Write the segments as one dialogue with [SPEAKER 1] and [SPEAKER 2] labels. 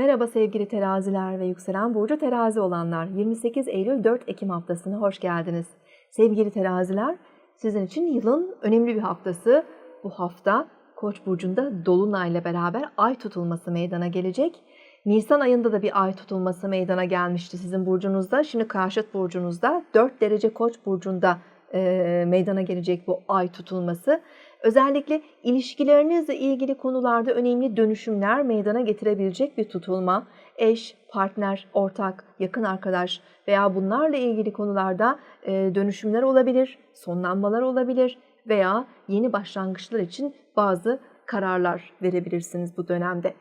[SPEAKER 1] Merhaba sevgili teraziler ve yükselen burcu terazi olanlar. 28 Eylül 4 Ekim haftasına hoş geldiniz. Sevgili teraziler, sizin için yılın önemli bir haftası. Bu hafta Koç burcunda dolunayla beraber ay tutulması meydana gelecek. Nisan ayında da bir ay tutulması meydana gelmişti sizin burcunuzda. Şimdi karşıt burcunuzda 4 derece Koç burcunda e, meydana gelecek bu ay tutulması. Özellikle ilişkilerinizle ilgili konularda önemli dönüşümler meydana getirebilecek bir tutulma. Eş, partner, ortak, yakın arkadaş veya bunlarla ilgili konularda dönüşümler olabilir, sonlanmalar olabilir veya yeni başlangıçlar için bazı kararlar verebilirsiniz bu dönemde.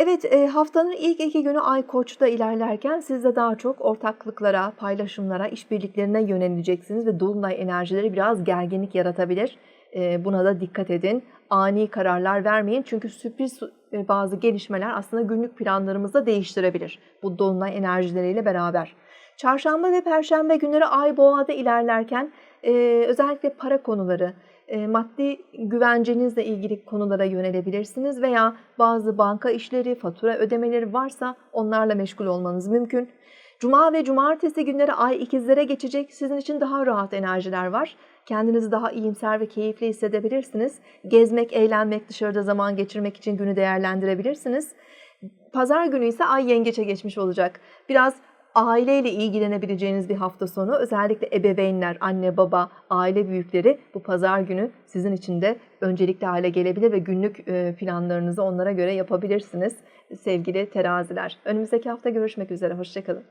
[SPEAKER 1] Evet e, haftanın ilk iki günü Ay Koç'ta ilerlerken siz de daha çok ortaklıklara, paylaşımlara, işbirliklerine yöneleceksiniz ve Dolunay enerjileri biraz gerginlik yaratabilir. E, Buna da dikkat edin. Ani kararlar vermeyin çünkü sürpriz e, bazı gelişmeler aslında günlük planlarımızı da değiştirebilir. Bu Dolunay enerjileriyle beraber. Çarşamba ve Perşembe günleri Ay Boğa'da ilerlerken özellikle para konuları, maddi güvencenizle ilgili konulara yönelebilirsiniz veya bazı banka işleri, fatura ödemeleri varsa onlarla meşgul olmanız mümkün. Cuma ve cumartesi günleri ay ikizlere geçecek. Sizin için daha rahat enerjiler var. Kendinizi daha iyimser ve keyifli hissedebilirsiniz. Gezmek, eğlenmek, dışarıda zaman geçirmek için günü değerlendirebilirsiniz. Pazar günü ise ay yengeçe geçmiş olacak. Biraz aileyle ilgilenebileceğiniz bir hafta sonu. Özellikle ebeveynler, anne baba, aile büyükleri bu pazar günü sizin için de öncelikli hale gelebilir ve günlük e, planlarınızı onlara göre yapabilirsiniz sevgili teraziler. Önümüzdeki hafta görüşmek üzere. Hoşçakalın.